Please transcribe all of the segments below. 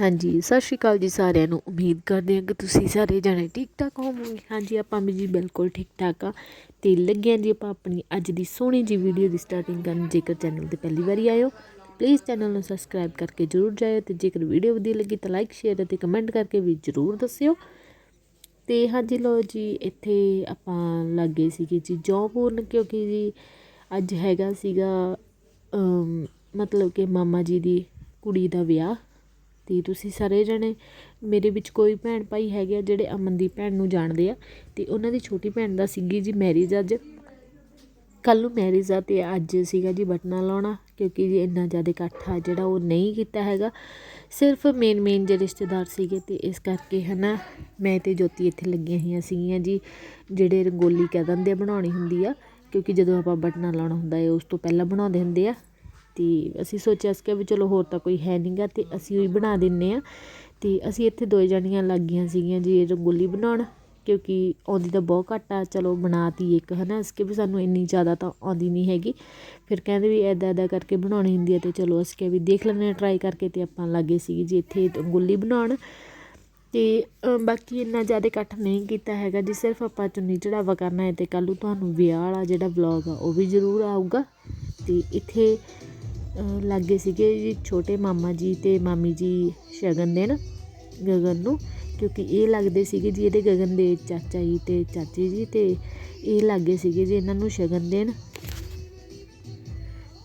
ਹਾਂਜੀ, ਸਤਿ ਸ਼੍ਰੀ ਅਕਾਲ ਜੀ ਸਾਰਿਆਂ ਨੂੰ। ਉਮੀਦ ਕਰਦੇ ਹਾਂ ਕਿ ਤੁਸੀਂ ਸਾਰੇ ਜਣੇ ਠੀਕ ਠਾਕ ਹੋਵੋਗੇ। ਹਾਂਜੀ, ਆਪਾਂ ਵੀ ਜੀ ਬਿਲਕੁਲ ਠੀਕ ਠਾਕ ਆ। ਤੇ ਲੱਗਿਆ ਜੀ ਆਪਾਂ ਆਪਣੀ ਅੱਜ ਦੀ ਸੋਹਣੀ ਜੀ ਵੀਡੀਓ ਦੀ ਸਟਾਰਟਿੰਗ ਕਰਨ, ਜੇਕਰ ਚੈਨਲ ਤੇ ਪਹਿਲੀ ਵਾਰੀ ਆਇਓ ਪਲੀਜ਼ ਚੈਨਲ ਨੂੰ ਸਬਸਕ੍ਰਾਈਬ ਕਰਕੇ ਜਰੂਰ ਜਾਇਓ ਤੇ ਜੇਕਰ ਵੀਡੀਓ ਵਧੀਆ ਲੱਗੀ ਤਾਂ ਲਾਈਕ ਸ਼ੇਅਰ ਅਤੇ ਕਮੈਂਟ ਕਰਕੇ ਵੀ ਜਰੂਰ ਦੱਸਿਓ। ਤੇ ਹਾਂਜੀ ਲੋ ਜੀ, ਇੱਥੇ ਆਪਾਂ ਲੱਗੇ ਸੀਗੇ ਜੀ ਜੌਬ ਪੂਰਨ ਕਿਉਂਕਿ ਜੀ ਅੱਜ ਹੈਗਾ ਸੀਗਾ ਮਤਲਬ ਕਿ ਮਾਮਾ ਜੀ ਦੀ ਕੁੜੀ ਦਾ ਵਿਆਹ। ਅਤੇ ਤੁਸੀਂ ਸਾਰੇ ਜਣੇ, ਮੇਰੇ ਵਿੱਚ ਕੋਈ ਭੈਣ ਭਾਈ ਹੈਗੇ ਆ ਜਿਹੜੇ ਅਮਨ ਦੀ ਭੈਣ ਨੂੰ ਜਾਣਦੇ ਆ ਅਤੇ ਉਹਨਾਂ ਦੀ ਛੋਟੀ ਭੈਣ ਦਾ ਸੀਗੀ ਜੀ ਮੈਰਿਜ ਅੱਜ। ਕੱਲ੍ਹ ਨੂੰ ਮੈਰਿਜ ਆ ਅਤੇ ਅੱਜ ਸੀਗਾ ਜੀ ਬਟਨਾ ਲਾਉਣਾ ਕਿਉਂਕਿ ਜੀ ਇੰਨਾ ਜ਼ਿਆਦਾ ਇਕੱਠ ਆ ਜਿਹੜਾ ਉਹ ਨਹੀਂ ਕੀਤਾ ਹੈਗਾ। ਸਿਰਫ ਮੇਨ ਮੇਨ ਜੇ ਰਿਸ਼ਤੇਦਾਰ ਸੀਗੇ ਅਤੇ ਇਸ ਕਰਕੇ ਹੈ ਨਾ ਮੈਂ ਤੇ ਜੋਤੀ ਇੱਥੇ ਲੱਗੀਆਂ ਹੋਈਆਂ ਸੀਗੀਆਂ ਜੀ, ਜਿਹੜੇ ਰੰਗੋਲੀ ਕਹਿ ਦਿੰਦੇ ਆ ਬਣਾਉਣੀ ਹੁੰਦੀ ਆ ਕਿਉਂਕਿ ਜਦੋਂ ਆਪਾਂ ਬਟਨਾ ਲਾਉਣਾ ਹੁੰਦਾ ਹੈ ਉਸ ਤੋਂ ਪਹਿਲਾਂ ਬਣਾਉਂਦੇ ਹੁੰਦੇ ਆ। ਤੇ ਅਸੀਂ ਸੋਚਿਆ ਸੀ ਕਿ ਵੀ ਚਲੋ ਹੋਰ ਤਾਂ ਕੋਈ ਹੈ ਨਹੀਂਗਾ ਤੇ ਅਸੀਂ ਉਹੀ ਬਣਾ ਦਿੰਨੇ ਆ। ਤੇ ਅਸੀਂ ਇੱਥੇ ਦੋ ਜਣੀਆਂ ਲੱਗ ਗਈਆਂ ਸੀਗੀਆਂ ਜੀ ਇਹ ਰੰਗੋਲੀ ਬਣਾਉਣ, ਕਿਉਂਕਿ ਆਉਂਦੀ ਤਾਂ ਬਹੁਤ ਘੱਟ ਆ, ਚਲੋ ਬਣਾਤੀ ਇੱਕ, ਹਨਾ? ਕਿ ਵੀ ਸਾਨੂੰ ਇੰਨੀ ਜ਼ਿਆਦਾ ਤਾਂ ਆਉਂਦੀ ਨਹੀਂ ਹੈਗੀ। ਫਿਰ ਕਹਿੰਦੇ ਵੀ ਐਦਾਂ ਐਦਾਂ ਕਰਕੇ ਬਣਾਉਣੀ ਹੁੰਦੀ ਹੈ ਤੇ ਚਲੋ ਅਸੀਂ ਕਿਹਾ ਵੀ ਦੇਖ ਲੈਂਦੇ ਹਾਂ ਟਰਾਈ ਕਰਕੇ ਤੇ ਆਪਾਂ ਲੱਗੇ ਸੀਗੇ ਜੀ ਇੱਥੇ ਰੰਗੋਲੀ ਬਣਾਉਣ। ਤੇ ਬਾਕੀ ਇੰਨਾ ਜ਼ਿਆਦਾ ਇਕੱਠ ਨਹੀਂ ਕੀਤਾ ਹੈਗਾ ਜੀ, ਸਿਰਫ ਆਪਾਂ ਚੁੰਨੀ ਚੜਾਵਾ ਕਰਨਾ ਹੈ ਤੇ ਕੱਲ੍ਹ ਨੂੰ ਤੁਹਾਨੂੰ ਵਿਆਹ ਵਾਲਾ ਜਿਹੜਾ ਵਲੌਗ ਆ, ਉਹ ਵੀ ਜ਼ਰੂਰ ਆਊਗਾ। ਤੇ ਇੱਥੇ ਲਾਗੇ ਸੀਗੇ ਜੀ ਛੋਟੇ ਮਾਮਾ ਜੀ ਤੇ ਮਾਮੀ ਜੀ ਸ਼ਗਨ ਦੇਣ ਗਗਨ ਨੂੰ, ਕਿਉਂਕਿ ਇਹ ਲੱਗਦੇ ਸੀਗੇ ਜੀ ਇਹਦੇ ਗਗਨ ਦੇ ਚਾਚਾ ਜੀ ਤੇ ਚਾਚੀ ਜੀ ਤੇ ਇਹ ਲਾਗੇ ਸੀਗੇ ਜੀ ਇਹਨਾਂ ਨੂੰ ਸ਼ਗਨ ਦੇਣ।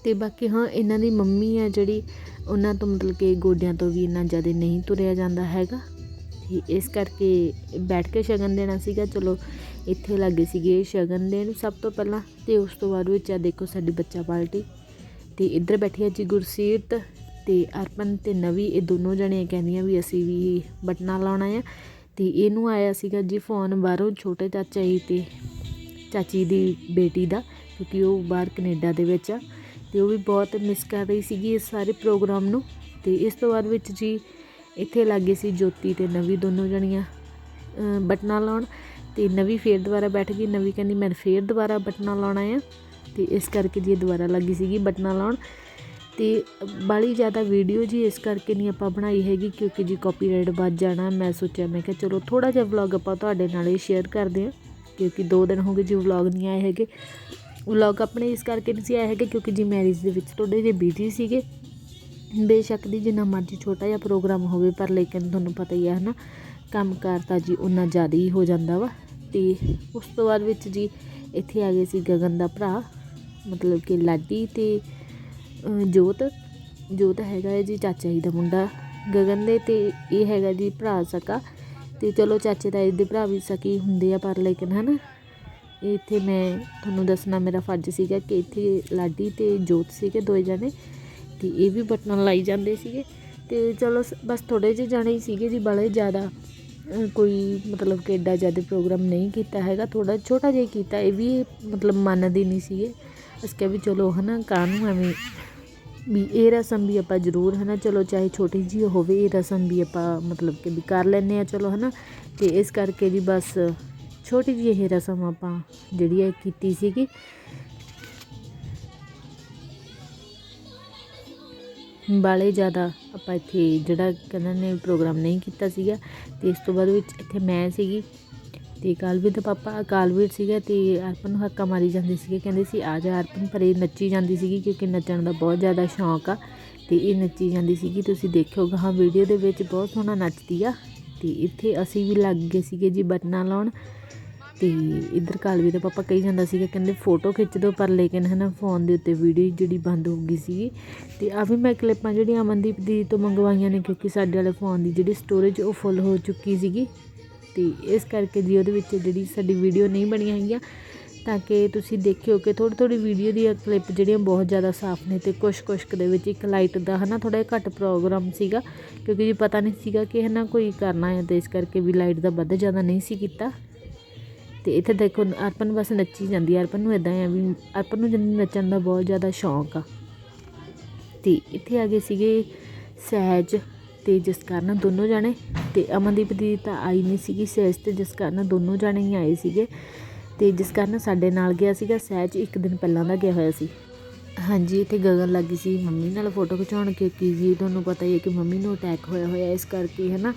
ਤੇ ਬਾਕੀ ਹਾਂ, ਇਹਨਾਂ ਦੀ ਮੰਮੀ ਆ ਜਿਹੜੀ, ਉਹਨਾਂ ਤੋਂ ਮਤਲਬ ਕਿ ਗੋਡਿਆਂ ਤੋਂ ਵੀ ਇੰਨਾ ਜ਼ਿਆਦਾ ਨਹੀਂ ਤੁਰਿਆ ਜਾਂਦਾ ਹੈਗਾ। ਤੇ ਇਸ ਕਰਕੇ ਬੈਠ ਕੇ ਸ਼ਗਨ ਦੇਣਾ ਸੀਗਾ। ਚਲੋ, ਇੱਥੇ ਲੱਗੇ ਸੀਗੇ ਸ਼ਗਨ ਦੇਣ ਸਭ ਤੋਂ ਪਹਿਲਾਂ ਤੇ ਉਸ ਤੋਂ ਬਾਅਦ ਵਿੱਚ ਆ ਦੇਖੋ ਸਾਡੀ ਬੱਚਾ ਪਾਰਟੀ। ਤੇ ਇੱਧਰ ਬੈਠੀ ਹੈ ਜੀ ਗੁਰਸੀਰਤ ਤੇ ਅਰਪਨ ਤੇ ਨਵੀ ਇਹ ਦੋਨੋਂ ਜਣੇ ਕਹਿੰਦੀਆਂ ਵੀ ਅਸੀਂ ਵੀ ਬਟਨਾ ਲਾਉਣਾ ਆ। ਤੇ ਇਹਨੂੰ ਆਇਆ ਸੀਗਾ ਜੀ ਫੋਨ ਬਾਹਰੋਂ ਛੋਟੇ ਚਾਚਾ ਜੀ ਤੇ ਚਾਚੀ ਦੀ ਬੇਟੀ ਦਾ ਕਿਉਂਕਿ ਉਹ ਬਾਹਰ ਕੈਨੇਡਾ ਦੇ ਵਿੱਚ ਆ। ਤੇ ਉਹ ਵੀ ਬਹੁਤ ਮਿਸ ਕਰ ਰਹੀ ਸੀਗੀ ਇਸ ਸਾਰੇ ਪ੍ਰੋਗਰਾਮ ਨੂੰ। ਤੇ ਇਸ ਤੋਂ ਬਾਅਦ ਵਿੱਚ ਜੀ ਇੱਥੇ ਲੱਗੇ ਸੀ ਜੋਤੀ ਤੇ ਨਵੀ ਦੋਨੋਂ ਜਣੀਆਂ ਅ, ਬਟਨਾ ਲਾਉਣ। ਤੇ ਨਵੀ ਫੇਰ ਦੁਬਾਰਾ ਬੈਠ ਗਈ। ਨਵੀ ਕਹਿੰਦੀ ਮੈਂ ਫੇਰ ਦੁਬਾਰਾ ਬਟਨਾ ਲਾਉਣਾ ਆ। ਤੇ ਇਸ ਕਰਕੇ ਜੀ ਇਹ ਦੁਬਾਰਾ ਲੱਗੀ ਸੀਗੀ ਬਟਨਾ ਲਾਉਣ। ਤੇ ਬਾਲੀ ਜ਼ਿਆਦਾ ਵੀਡੀਓ ਜੀ ਇਸ ਕਰਕੇ ਨਹੀਂ ਆਪਾਂ ਬਣਾਈ ਹੈਗੀ ਕਿਉਂਕਿ ਜੀ ਕਾਪੀਰਾਈਟ ਵੱਜ ਜਾਣਾ। ਮੈਂ ਸੋਚਿਆ, ਮੈਂ ਕਿਹਾ ਚਲੋ ਥੋੜਾ ਜਿਹਾ ਵਲੌਗ ਆਪਾਂ ਤੁਹਾਡੇ ਨਾਲ ਹੀ ਸ਼ੇਅਰ ਕਰਦੇ ਹਾਂ ਕਿਉਂਕਿ ਦੋ ਦਿਨ ਹੋ ਗਏ ਜੀ ਵਲੌਗ ਨਹੀਂ ਆਏ ਹੈਗੇ। ਵਲੌਗ ਆਪਣੇ ਇਸ ਕਰਕੇ ਨਹੀਂ ਸੀ ਆਏ ਹੈਗੇ ਕਿਉਂਕਿ ਜੀ ਮੈਰਿਜ ਦੇ ਵਿੱਚ ਥੋੜੇ ਜਿਹੇ ਬਿਜ਼ੀ ਸੀਗੇ। ਬੇਸ਼ੱਕ ਦੀ ਜਿੰਨਾ ਮਰਜ਼ੀ ਛੋਟਾ ਜਿਹਾ ਪ੍ਰੋਗਰਾਮ ਹੋਵੇ, ਪਰ ਲੇਕਿਨ ਤੁਹਾਨੂੰ ਪਤਾ ਹੀ ਹੈ ਹਨਾ, ਕੰਮਕਾਰ ਤਾਂ ਜੀ ਉਨਾ ਜ਼ਿਆਦਾ ਹੀ ਹੋ ਜਾਂਦਾ ਵਾ। ਤੇ ਉਸ ਤੋਂ ਬਾਅਦ ਵਿੱਚ ਜੀ ਇੱਥੇ ਆ ਗਏ ਸੀ ਗਗਨ ਦਾ ਭਰਾ। ਮਤਲਬ ਕਿ ਲਾਡੀ ਅਤੇ ਜੋਤ। ਜੋਤ ਹੈਗਾ ਹੈ ਜੀ ਚਾਚਾ ਜੀ ਦਾ ਮੁੰਡਾ। ਗਗਨ ਦੇ ਅਤੇ ਇਹ ਹੈਗਾ ਜੀ ਭਰਾ ਸਕਾ। ਅਤੇ ਚਲੋ ਚਾਚੇ ਦਾ ਇਹਦੇ ਭਰਾ ਵੀ ਸਕੀ ਹੁੰਦੇ ਆ ਪਰ ਲੇਕਿਨ ਹਨਾ, ਇੱਥੇ ਮੈਂ ਤੁਹਾਨੂੰ ਦੱਸਣਾ ਮੇਰਾ ਫਰਜ਼ ਸੀਗਾ ਕਿ ਇੱਥੇ ਲਾਡੀ ਤੇ ਜੋਤ ਸੀਗੇ ਦੋਏ ਜਣੇ ਤੇ ਇਹ ਵੀ ਬਟਨ ਲਾਈ ਜਾਂਦੇ ਸੀਗੇ। ਤੇ ਚਲੋ ਸ- ਬਸ ਥੋੜੇ ਜਿਹੇ ਜਾਣੇ ਹੀ ਸੀਗੇ ਜੀ ਬੜੇ ਜ਼ਿਆਦਾ ਕੋਈ ਮਤਲਬ ਕਿ ਐਡਾ ਜ਼ਿਆਦਾ ਪ੍ਰੋਗਰਾਮ ਨਹੀਂ ਕੀਤਾ ਹੈਗਾ। ਥੋੜਾ ਛੋਟਾ ਜਿਹਾ ਕੀਤਾ, ਇਹ ਵੀ ਮਤਲਬ ਮੰਨਦੇ ਨਹੀਂ ਸੀਗੇ। ਅਸੀਂ ਕਿਹਾ ਵੀ ਚਲੋ ਹਨਾ, ਕਾਹਨੂੰ ਐਵੇਂ ਵੀ ਇਹ ਰਸਮ ਵੀ ਆਪਾਂ ਜ਼ਰੂਰ ਹਨਾ, ਚਲੋ ਚਾਹੇ ਛੋਟੀ ਜਿਹੀ ਹੋਵੇ, ਇਹ ਰਸਮ ਵੀ ਆਪਾਂ ਮਤਲਬ ਕਿ ਵੀ ਕਰ ਲੈਂਦੇ ਆ ਚਲੋ ਹਨਾ। ਤੇ ਇਸ ਕਰਕੇ ਜੀ ਬਸ ਛੋਟੀ ਜਿਹੀ ਇਹ ਰਸਮ ਆਪਾਂ ਜਿਹੜੀ ਹੈ ਕੀਤੀ ਸੀਗੀ। ਬਾਲੇ ਜ਼ਿਆਦਾ ਆਪਾਂ ਇੱਥੇ ਜਿਹੜਾ ਕਹਿੰਦੇ ਨੇ ਪ੍ਰੋਗਰਾਮ ਨਹੀਂ ਕੀਤਾ ਸੀਗਾ, ਤੇ ਇਸ ਤੋਂ ਬਾਅਦ ਵਿੱਚ ਇੱਥੇ ਮੈਂ ਸੀਗੀ। ਤੇ ਕਾਲਵੀਰ ਦਾ ਪਾਪਾ ਕਾਲਵੀਰ ਸੀਗਾ ਤੇ ਅਰਪਨ ਨੂੰ ਹੱਕਾ ਮਾਰੀ ਜਾਂਦੇ ਸੀਗੇ। ਕਹਿੰਦੇ ਸੀ, ਆ ਜਾ ਅਰਪਨ, ਪਰ ਇਹ ਨੱਚੀ ਜਾਂਦੀ ਸੀਗੀ ਕਿਉਂਕਿ ਨੱਚਣ ਦਾ ਬਹੁਤ ਜ਼ਿਆਦਾ ਸ਼ੌਂਕ ਆ ਤੇ ਇਹ ਨੱਚੀ ਜਾਂਦੀ ਸੀਗੀ। ਤੁਸੀਂ ਦੇਖਿਓ ਹਾਂ, ਵੀਡੀਓ ਦੇ ਵਿੱਚ ਬਹੁਤ ਸੋਹਣਾ ਨੱਚਦੀ ਆ ਤੇ ਇੱਥੇ ਅਸੀਂ ਵੀ ਲੱਗ ਗਏ ਸੀਗੇ ਜੀ ਬਟਨਾ ਲਾਉਣ। ਤੇ ਇੱਧਰ ਕਾਲਵੀ ਦਾ ਪਾਪਾ ਕਹੀ ਜਾਂਦਾ ਸੀਗਾ, ਕਹਿੰਦੇ ਫੋਟੋ ਖਿੱਚ ਦਿਓ ਪਰ ਲੇਕਿਨ ਹਨਾ ਫੋਨ ਦੇ ਉੱਤੇ ਵੀਡੀਓ ਜਿਹੜੀ ਬੰਦ ਹੋ ਗਈ ਸੀ ਤੇ ਆ ਵੀ ਮੈਂ ਕਲਿੱਪਾਂ ਜਿਹੜੀਆਂ ਅਮਨਦੀਪ ਦੀ ਤੋਂ ਮੰਗਵਾਈਆਂ ਨੇ ਕਿਉਂਕਿ ਸਾਡੇ ਵਾਲੇ ਫੋਨ ਦੀ ਜਿਹੜੀ ਸਟੋਰੇਜ ਉਹ ਫੁੱਲ ਹੋ ਚੁੱਕੀ ਸੀਗੀ। ਤੇ ਇਸ ਕਰਕੇ ਜੀ ਉਹਦੇ ਵਿੱਚ ਜਿਹੜੀ ਸਾਡੀ ਵੀਡੀਓ ਨਹੀਂ ਬਣੀਆਂ ਹੈਗੀਆਂ, ਤਾਂ ਕਿ ਤੁਸੀਂ ਦੇਖਿਓ ਕਿ ਥੋੜੀ ਥੋੜੀ ਵੀਡੀਓ ਦੀਆਂ ਕਲਿੱਪ ਜਿਹੜੀਆਂ ਬਹੁਤ ਜ਼ਿਆਦਾ ਸਾਫ਼ ਨੇ ਤੇ ਕੁਛ ਕੁਛ ਦੇ ਵਿੱਚ ਇੱਕ ਲਾਈਟ ਦਾ ਹਨਾ ਥੋੜਾ ਜਿਹਾ ਘੱਟ ਪ੍ਰੋਗਰਾਮ ਸੀਗਾ, ਕਿਉਂਕਿ ਜੀ ਪਤਾ ਨਹੀਂ ਸੀਗਾ ਕਿ ਹਨਾ ਕੋਈ ਕਰਨਾ ਹੈ ਤੇ ਇਸ ਕਰਕੇ ਵੀ ਲਾਈਟ ਦਾ ਵੱਧ ਜ਼ਿਆਦਾ ਨਹੀਂ ਸੀ ਕੀਤਾ। ਤੇ ਇੱਥੇ ਦੇਖੋ ਅਰਪਨ ਬਸ ਨੱਚੀ ਜਾਂਦੀ ਹੈ, ਅਰਪਨ ਨੂੰ ਇਦਾਂ ਆ ਵੀ ਅਰਪਨ ਨੂੰ ਜਿੰਨ, ਨੱਚਣ ਦਾ ਬਹੁਤ ਜ਼ਿਆਦਾ ਸ਼ੌਂਕ ਆ। ਤੇ ਇੱਥੇ ਆ ਗਏ ਸੀਗੇ ਸਹਿਜ ਤੇ ਕਾਰਨ ਦੋਨੋਂ ਜਾਣੇ ਤੇ ਅਮਨਦੀਪ ਦੀ ਤਾਂ ਆਈ ਨਹੀਂ ਸੀਗੀ ਸਹਿਜ ਤੇ ਕਾਰਨ ਦੋਨੋਂ ਜਾਣੇ ਹੀ ਆਏ ਸੀਗੇ। ਤੇ ਕਾਰਨ ਸਾਡੇ ਨਾਲ ਗਿਆ ਸੀਗਾ, ਸਹਿਜ ਇੱਕ ਦਿਨ ਪਹਿਲਾਂ ਦਾ ਗਿਆ ਹੋਇਆ ਸੀ। ਹਾਂਜੀ, ਇੱਥੇ ਗਗਨ ਲੱਗੀ ਸੀ ਮੰਮੀ ਨਾਲ ਫੋਟੋ ਖਿਚਾਉਣ ਕਿਉਂਕਿ ਜੀ, ਤੁਹਾਨੂੰ ਪਤਾ ਹੀ ਹੈ ਕਿ ਮੰਮੀ ਨੂੰ ਅਟੈਕ ਹੋਇਆ ਹੋਇਆ ਇਸ ਕਰਕੇ ਹੈ ਨਾ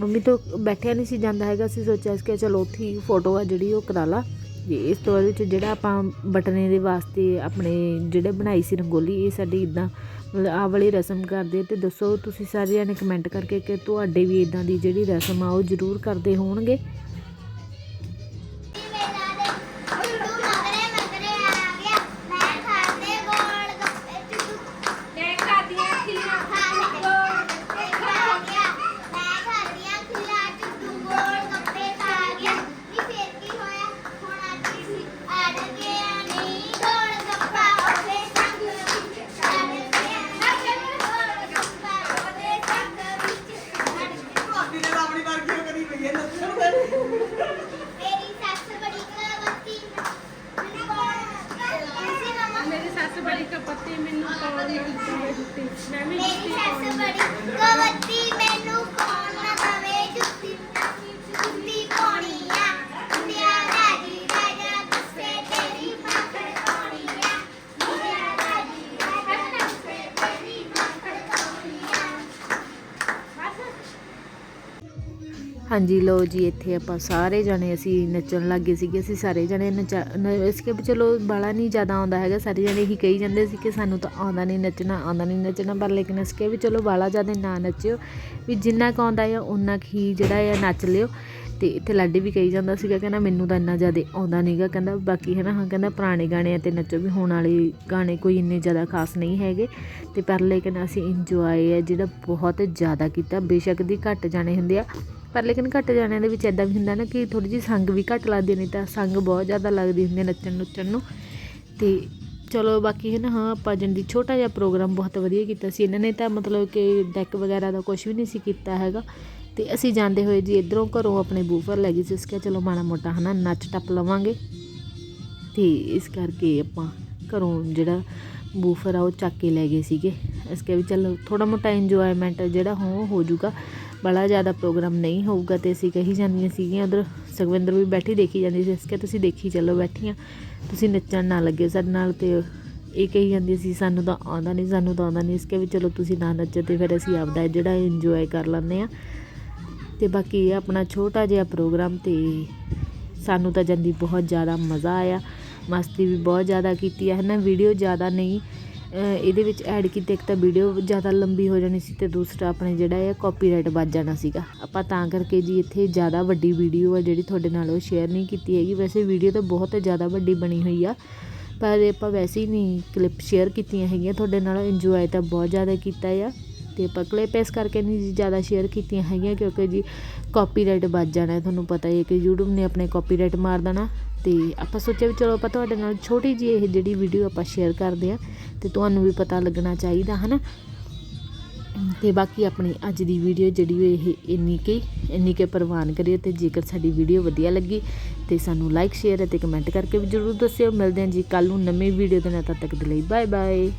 ਮੰਮੀ ਤੋਂ ਬੈਠਿਆ ਨਹੀਂ ਸੀ ਜਾਂਦਾ ਹੈਗਾ, ਅਸੀਂ ਸੋਚਿਆ ਸੀ ਕਿ ਚਲੋ ਉੱਥੇ ਹੀ ਫੋਟੋ ਆ ਜਿਹੜੀ ਉਹ ਕਰਾ ਲਾ। ਇਸ ਤੋਂ ਬਾਅਦ ਵਿੱਚ ਜਿਹੜਾ ਆਪਾਂ ਬਟਨੇ ਦੇ ਵਾਸਤੇ ਆਪਣੇ ਜਿਹੜੇ ਬਣਾਈ ਸੀ ਰੰਗੋਲੀ, ਇਹ ਸਾਡੀ ਇਦਾਂ ਆਹ ਵਾਲੀ ਰਸਮ ਕਰਦੇ ਤੇ ਦੱਸੋ ਤੁਸੀਂ ਸਾਰਿਆਂ ਨੇ ਕਮੈਂਟ ਕਰਕੇ ਕਿ ਤੁਹਾਡੇ ਵੀ ਇਦਾਂ ਦੀ ਜਿਹੜੀ ਰਸਮ ਆ ਉਹ ਜ਼ਰੂਰ ਕਰਦੇ ਹੋਣਗੇ। ਹਾਂਜੀ ਲੋ ਜੀ, ਇੱਥੇ ਆਪਾਂ ਸਾਰੇ ਜਣੇ ਅਸੀਂ ਨੱਚਣ ਲੱਗੇ ਸੀਗੇ, ਅਸੀਂ ਸਾਰੇ ਜਣੇ ਨੱਚਾ, ਨ- ਇਸ ਕੇ ਵੀ ਚਲੋ ਬਾਲਾ ਨਹੀਂ ਜ਼ਿਆਦਾ ਆਉਂਦਾ ਹੈਗਾ, ਸਾਰੇ ਜਣੇ ਹੀ ਕਹੀ ਜਾਂਦੇ ਸੀ ਕਿ ਸਾਨੂੰ ਤਾਂ ਆਉਂਦਾ ਨਹੀਂ ਨੱਚਣਾ, ਆਉਂਦਾ ਨਹੀਂ ਨੱਚਣਾ, ਪਰ ਲੇਕਿਨ ਇਸ ਕੇ ਵੀ ਚਲੋ ਬਾਲਾ ਜ਼ਿਆਦਾ ਨਾ ਨੱਚਿਓ, ਵੀ ਜਿੰਨਾ ਕੁ ਆਉਂਦਾ ਆ ਉਨਾ ਕੁ ਹੀ ਜਿਹੜਾ ਆ ਨੱਚ ਲਿਓ। ਤੇ ਇੱਥੇ ਲਾਡੀ ਵੀ ਕਹੀ ਜਾਂਦਾ ਸੀਗਾ, ਕਹਿੰਦਾ ਮੈਨੂੰ ਤਾਂ ਇੰਨਾ ਜ਼ਿਆਦਾ ਆਉਂਦਾ ਨਹੀਂਗਾ ਕਹਿੰਦਾ ਬਾਕੀ ਹੈ ਨਾ ਹਾਂ, ਕਹਿੰਦਾ ਪੁਰਾਣੇ ਗਾਣਿਆਂ ਤੇ ਨੱਚੋ, ਵੀ ਹੁਣ ਵਾਲੇ ਗਾਣੇ ਕੋਈ ਇੰਨੇ ਜ਼ਿਆਦਾ ਖਾਸ ਨਹੀਂ ਹੈਗੇ। ਤੇ ਪਰ ਲੇਕਿਨ ਅਸੀਂ ਇੰਜੋਏ ਹੈ ਜਿਹੜਾ ਬਹੁਤ ਜ਼ਿਆਦਾ ਕੀਤਾ, ਬੇਸ਼ੱਕ ਦੀ ਘੱਟ ਜਾਣੇ ਹੁੰਦੇ ਆ। ਪਰ ਲੇਕਿਨ ਘੱਟ ਜਾਣਿਆਂ ਦੇ ਵਿੱਚ ਇਦਾਂ ਵੀ ਹੁੰਦਾ ਨਾ ਕਿ ਥੋੜੀ ਜਿਹੀ ਸੰਗ ਵੀ ਘੱਟ ਲੱਗਦੀ ਨਹੀਂ ਤਾਂ ਸੰਗ ਬਹੁਤ ਜ਼ਿਆਦਾ ਲੱਗਦੀ ਹੁੰਦੀ ਨੱਚਣ ਨੁੱਚਣ ਨੂੰ। ਤੇ ਚਲੋ ਬਾਕੀ ਹੈ ਨਾ ਹਾਂ, ਆਪਾਂ ਜੰਦੀ ਛੋਟਾ ਜਿਹਾ ਪ੍ਰੋਗਰਾਮ ਬਹੁਤ ਵਧੀਆ ਕੀਤਾ ਸੀ। ਇਹਨਾਂ ਨੇ ਤਾਂ ਮਤਲਬ ਕਿ ਡੈਕ ਵਗੈਰਾ ਦਾ ਕੁਝ ਵੀ ਨਹੀਂ ਸੀ ਕੀਤਾ ਹੈਗਾ। ਤੇ ਅਸੀਂ ਜਾਂਦੇ ਹੋਏ ਜੀ ਇਧਰੋਂ ਘਰੋਂ ਆਪਣੇ ਬੂਫਰ ਲੈ ਗਏ ਸੀ। ਇਸ ਕਿਹਾ, ਚਲੋ ਮਾੜਾ ਮੋਟਾ ਹਨਾ, ਨੱਚ ਟੱਪ ਲਵਾਂਗੇ। ਤੇ ਇਸ ਕਰਕੇ ਆਪਾਂ ਘਰੋਂ ਜਿਹੜਾ ਬੂਫਰ ਆ, ਉਹ ਚੱਕ ਕੇ ਲੈ ਗਏ ਸੀਗੇ। ਇਸ ਕਰਕੇ ਵੀ ਚਲੋ ਥੋੜਾ ਮੋਟਾ ਇੰਜੋਇਮੈਂਟ ਜਿਹੜਾ, ਹੋ ਹੋ ਜਾਊਗਾ। ਬੜਾ ਜ਼ਿਆਦਾ ਪ੍ਰੋਗਰਾਮ ਨਹੀਂ ਹੋਊਗਾ ਤੇ ਅਸੀਂ ਕਹੀ ਜਾਂਦੀਆਂ ਸੀਗੀਆਂ, ਉਧਰ ਸੁਖਵਿੰਦਰ ਵੀ ਬੈਠੀ ਦੇਖੀ ਜਾਂਦੀ ਸੀ ਇਸ ਕਿਹਾ ਤੁਸੀਂ ਦੇਖੀ ਚੱਲੋ ਬੈਠੀਆਂ, ਤੁਸੀਂ ਨੱਚਣ ਨਾ ਲੱਗੇ ਸਾਡੇ ਨਾਲ ਤੇ ਇਹ ਕਹੀ ਜਾਂਦੀ ਸੀ, ਸਾਨੂੰ ਤਾਂ ਆਉਂਦਾ ਨਹੀਂ, ਸਾਨੂੰ ਤਾਂ ਆਉਂਦਾ ਨਹੀਂ ਇਸ ਕਰਕੇ ਵੀ ਚਲੋ ਤੁਸੀਂ ਨਾ ਨੱਚੋ ਤੇ ਫਿਰ ਅਸੀਂ ਆਪਦਾ ਜਿਹੜਾ ਇੰਜੋਏ ਕਰ ਲੈਂਦੇ ਆ ਤੇ ਬਾਕੀ ਇਹ ਆਪਣਾ ਛੋਟਾ ਜਿਹਾ ਪ੍ਰੋਗਰਾਮ ਤੇ ਸਾਨੂੰ ਤਾਂ ਜਾਂਦੀ ਬਹੁਤ ਜ਼ਿਆਦਾ ਮਜ਼ਾ ਆਇਆ, ਮਸਤੀ ਵੀ ਬਹੁਤ ਜ਼ਿਆਦਾ ਕੀਤੀ ਹੈ ਨਾ ਵੀਡੀਓ ਜ਼ਿਆਦਾ ਨਹੀਂ ਇਹਦੇ ਵਿੱਚ ਐਡ ਕੀਤੇ, ਇੱਕ ਤਾਂ ਵੀਡੀਓ ਜ਼ਿਆਦਾ ਲੰਬੀ ਹੋ ਜਾਣੀ ਸੀ ਤੇ ਦੂਸਰਾ ਆਪਣੇ ਜਿਹੜਾ ਹੈ ਕਾਪੀਰਾਈਟ ਵੱਜ ਜਾਣਾ ਸੀਗਾ। ਆਪਾਂ ਤਾਂ ਕਰਕੇ ਜੀ ਇੱਥੇ ਜ਼ਿਆਦਾ ਵੱਡੀ ਵੀਡੀਓ ਆ ਜਿਹੜੀ ਤੁਹਾਡੇ ਨਾਲ ਉਹ ਸ਼ੇਅਰ ਨਹੀਂ ਕੀਤੀ ਹੈਗੀ। ਵੈਸੇ ਵੀਡੀਓ ਤਾਂ ਬਹੁਤ ਜ਼ਿਆਦਾ ਵੱਡੀ ਬਣੀ ਹੋਈ ਆ, ਪਰ ਆਪਾਂ ਵੈਸੇ ਹੀ ਨਹੀਂ ਕਲਿੱਪ ਸ਼ੇਅਰ ਕੀਤੀਆਂ ਹੈਗੀਆਂ। ਤੁਹਾਡੇ ਨਾਲ ਇੰਜੋਏ ਤਾਂ ਬਹੁਤ ਜ਼ਿਆਦਾ ਕੀਤਾ ਆ ਤੇ ਆਪਾਂ ਕਲਿੱਪ ਇਸ ਕਰਕੇ ਨਹੀਂ ਜੀ ਜ਼ਿਆਦਾ ਸ਼ੇਅਰ ਕੀਤੀਆਂ ਹੈਗੀਆਂ ਕਿਉਂਕਿ ਜੀ ਕਾਪੀਰਾਈਟ ਵੱਜ ਜਾਣਾ। ਤੁਹਾਨੂੰ ਪਤਾ ਹੀ ਹੈ ਕਿ YouTube ਨੇ ਆਪਣੇ ਕਾਪੀਰਾਈਟ ਮਾਰ ਦੇਣਾ। ਤੇ ਆਪਾਂ ਸੋਚਿਆ ਵੀ ਚਲੋ ਆਪਾਂ ਤੁਹਾਡੇ ਨਾਲ ਛੋਟੀ ਜਿਹੀ ਇਹ ਜਿਹੜੀ ਵੀਡੀਓ ਆਪਾਂ ਸ਼ੇਅਰ ਕਰਦੇ ਆ ਤੇ ਤੁਹਾਨੂੰ ਵੀ ਪਤਾ ਲੱਗਣਾ ਚਾਹੀਦਾ, ਹਨਾ? ਤੇ ਬਾਕੀ ਆਪਣੀ ਅੱਜ ਦੀ ਵੀਡੀਓ ਜਿਹੜੀ ਇਹ ਇੰਨੀ ਕਿ ਇੰਨੀ ਕਿ ਪ੍ਰਵਾਨ ਕਰਿਓ ਤੇ ਜੇਕਰ ਸਾਡੀ ਵੀਡੀਓ ਵਧੀਆ ਲੱਗੀ ਤੇ ਸਾਨੂੰ ਲਾਈਕ ਸ਼ੇਅਰ ਅਤੇ ਕਮੈਂਟ ਕਰਕੇ ਵੀ ਜਰੂਰ ਦੱਸਿਓ। ਮਿਲਦੇ ਹਾਂ ਜੀ ਕੱਲ ਨੂੰ ਨਵੀਂ ਵੀਡੀਓ ਦੇ ਨਾਲ, ਤਦ ਤੱਕ ਦੇ ਲਈ ਬਾਏ ਬਾਏ